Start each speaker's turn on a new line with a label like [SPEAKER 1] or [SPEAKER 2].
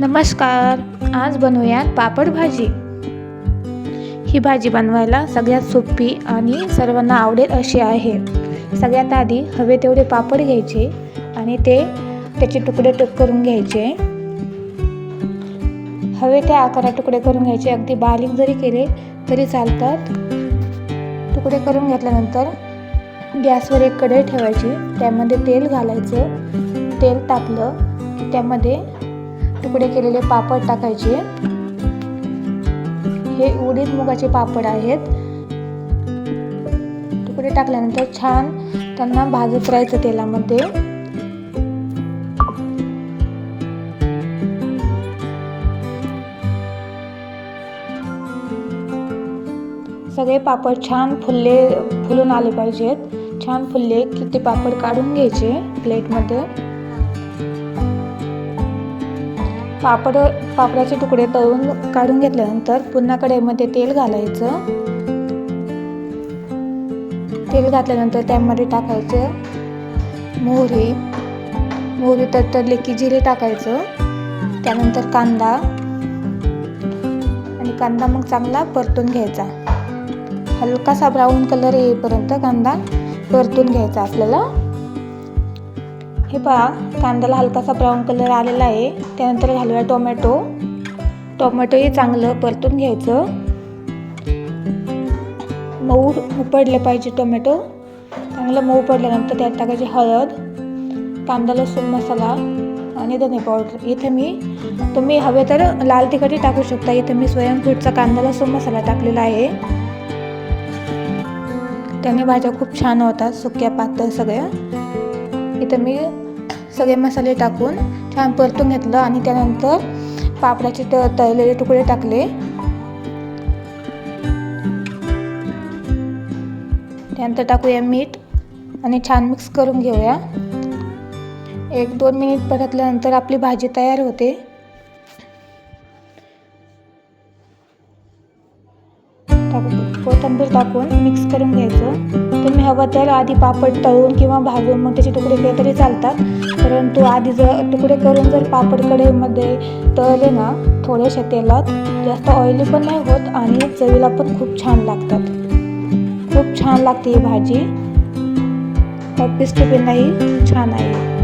[SPEAKER 1] नमस्कार आज बनवूयात पापड भाजी. ही भाजी बनवायला सगळ्यात सोपी आणि सर्वांना आवडेल अशी आहे. सगळ्यात आधी हवे तेवढे पापड घ्यायचे आणि ते त्याचे तुकडे टुक करून घ्यायचे. हवे त्या आकारात तुकडे करून घ्यायचे. अगदी बारीक जरी केले तरी चालतात. तुकडे करून घेतल्यानंतर गॅसवर एक कढई ठेवायची. त्यामध्ये तेल घालायचं. तेल तापलं. त्यामध्ये तुकडे केलेले पापड टाकायचे. हे उडीद मुगाचे पापड आहेत. तुकडे टाकल्यानंतर छान त्यांना भाजत राहायचं तेलामध्ये. सगळे पापड छान फुलले फुलून आले पाहिजेत. छान फुलले की ते पापड काढून घ्यायचे प्लेटमध्ये. पापड पापडाचे तुकडे तळून काढून घेतल्यानंतर पुन्हा कढईमध्ये तेल घालायचं. तेल घातल्यानंतर त्यामध्ये टाकायचं मोहरी. मोहरी तडतडले की जिरे टाकायचं. त्यानंतर कांदा. आणि कांदा मग चांगला परतून घ्यायचा. हलकासा ब्राऊन कलर येईपर्यंत कांदा परतून घ्यायचा आपल्याला. हे पहा कांद्याला हलकासा ब्राऊन कलर आलेला आहे. त्यानंतर घालूया टोमॅटो. टोमॅटोही चांगलं परतून घ्यायचं. मऊ पडलं पाहिजे टोमॅटो. चांगलं मऊ पडल्यानंतर त्यात टाकायची हळद कांदा लसूण मसाला आणि धने पावडर. इथे मी तुम्ही हवे तर लाल तिखटही टाकू शकता. इथे मी स्वयंफूटचा कांदा लसूण मसाला टाकलेला आहे. त्याने भाज्या खूप छान होतात सुक्या पातळ सगळ्या. इथं मी सगळे मसाले टाकून छान परतून घेतलं आणि त्यानंतर पापडाचे त तळलेले तुकडे टाकले. त्यानंतर टाकूया मीठ आणि छान मिक्स करून घेऊया. एक दोन मिनिट परतल्यानंतर आपली भाजी तयार होते. कोथिंबीर टाकून मिक्स करून घ्यायचं. हवं तर आधी पापड तळून किंवा भाजून मग त्याचे तुकडे केले तरी चालतात. परंतु आधी जर तुकडे करून जर पापड कढईमध्ये तळले ना थोड्याशा तेलात जास्त ऑइली पण नाही होत आणि चवीला पण खूप छान लागतात. खूप छान लागते ही भाजी. ऑफिस नाही छान आहे.